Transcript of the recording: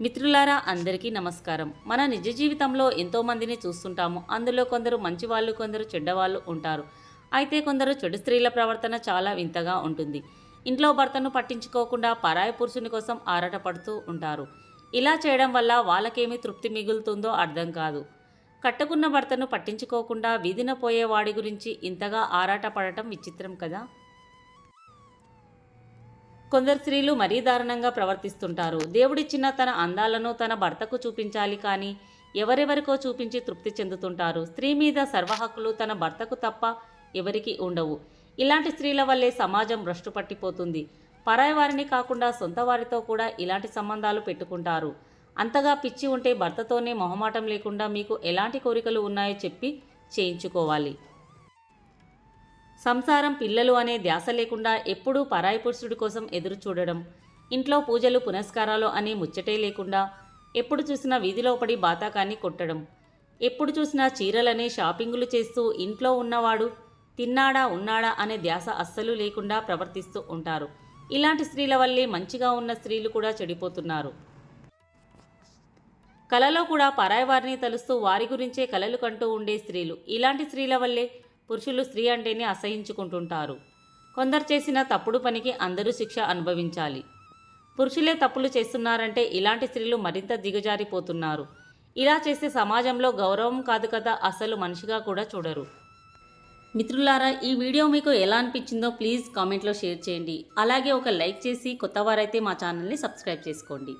మిత్రులారా అందరికీ నమస్కారం. మన నిజ జీవితంలో ఎంతోమందిని చూస్తుంటాము. అందులో కొందరు మంచి వాళ్ళు కొందరు చెడ్డవాళ్ళు ఉంటారు. అయితే కొందరు చెడు స్త్రీల ప్రవర్తన చాలా వింతగా ఉంటుంది. ఇంట్లో భర్తను పట్టించుకోకుండా పరాయి పురుషుని కోసం ఆరాటపడుతూ ఉంటారు. ఇలా చేయడం వల్ల వాళ్ళకేమి తృప్తి మిగులుతుందో అర్థం కాదు. కట్టుకున్న భర్తను పట్టించుకోకుండా వీధిన పోయేవాడి గురించి ఇంతగా ఆరాటపడటం విచిత్రం కదా? కొందరు స్త్రీలు మరీ దారుణంగా ప్రవర్తిస్తుంటారు. దేవుడిచ్చిన తన అందాలను తన భర్తకు చూపించాలి కానీ ఎవరెవరికో చూపించి తృప్తి చెందుతుంటారు. స్త్రీ మీద సర్వహక్కులు తన భర్తకు తప్ప ఎవరికి ఉండవు. ఇలాంటి స్త్రీల వల్లే సమాజం భ్రష్టు పట్టిపోతుంది. పరాయి వారిని కాకుండా సొంత వారితో కూడా ఇలాంటి సంబంధాలు పెట్టుకుంటారు. అంతగా పిచ్చి ఉంటే భర్తతోనే మొహమాటం లేకుండా మీకు ఎలాంటి కోరికలు ఉన్నాయో చెప్పి చేయించుకోవాలి. సంసారం పిల్లలు అనే ధ్యాస లేకుండా ఎప్పుడూ పరాయి పురుషుడి కోసం ఎదురు చూడడం ఇంట్లో పూజలు పునస్కారాలు అనే ముచ్చటే లేకుండా ఎప్పుడు చూసినా వీధిలో పడి బాతాకాన్ని కొట్టడం ఎప్పుడు చూసినా చీరలనే షాపింగులు చేస్తూ ఇంట్లో ఉన్నవాడు తిన్నాడా ఉన్నాడా అనే ధ్యాస అస్సలు లేకుండా ప్రవర్తిస్తూ ఉంటారు. ఇలాంటి స్త్రీల వల్లే మంచిగా ఉన్న స్త్రీలు కూడా చెడిపోతున్నారు. కలలో కూడా పరాయి వారిని తలుస్తూ వారి గురించే కలలు కంటూ ఉండే స్త్రీలు ఇలాంటి స్త్రీల వల్లే పురుషులు స్త్రీ అంటేనే అసహించుకుంటుంటారు. కొందరు చేసిన తప్పుడు పనికి అందరూ శిక్ష అనుభవించాలి. పురుషులే తప్పులు చేస్తున్నారంటే ఇలాంటి స్త్రీలు మరింత దిగజారిపోతున్నారు. ఇలా చేస్తే సమాజంలో గౌరవం కాదు కదా అసలు మనిషిగా కూడా చూడరు. మిత్రులారా ఈ వీడియో మీకు ఎలా అనిపించిందో ప్లీజ్ కామెంట్లో షేర్ చేయండి. అలాగే ఒక లైక్ చేసి కొత్త వారైతే మా ఛానల్ని సబ్స్క్రైబ్ చేసుకోండి.